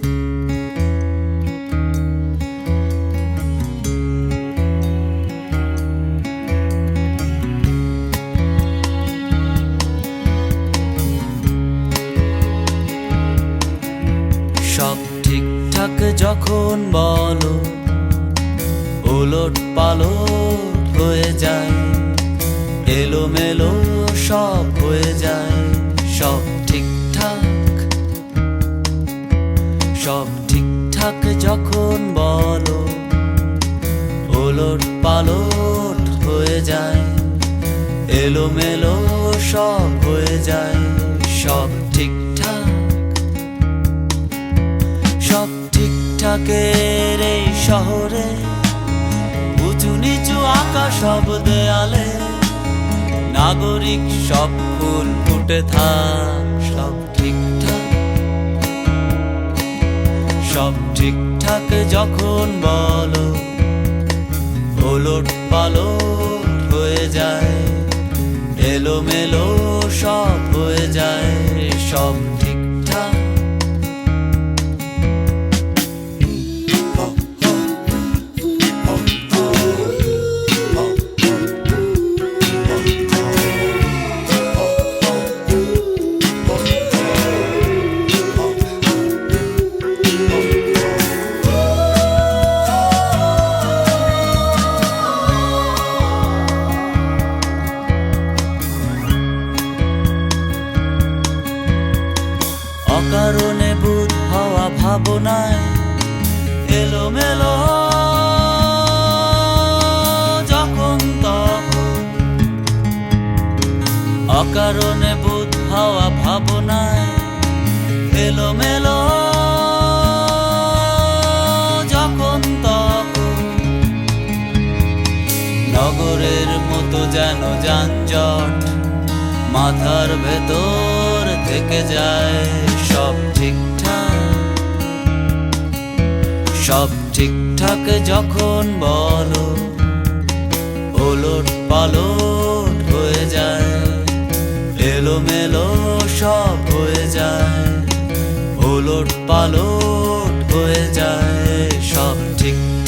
সব ঠিকঠাক যখন বলো ওলট পালট হয়ে যায় এলোমেলো সব হয়ে যায়। সব ঠিকঠাক যখন বলো ওলট পালট হয়ে যায়, এলোমেলো সব হয়ে যায়, সব ঠিকঠাক। সব ঠিকঠাকের এই শহরে, উঁচু নিচু আঁকা সব দেয়ালে, নাগরিক সব ফুল ফুটে থাক, সব ঠিকঠাক সব ঠিকঠাক যখন বলো ওলট পালো হয়ে যায় এলোমেলো সব হয়ে যায় সব অকারণে বুধ হওয়া ভাবনায় এলোমেলো। যখন তখন অকারণে বুধ হওয়া ভাবনায় এলোমেলো। যখন নগরের মতো যেন যানজট মাথার ভেতর থেকে যায়। সব ঠিকঠাক। সব ঠিকঠাক যখন বলো, ওলট পালট হয়ে যায়, এলোমেলো সব হয়ে যায়, ওলট পালট হয়ে যায়, সব ঠিকঠাক।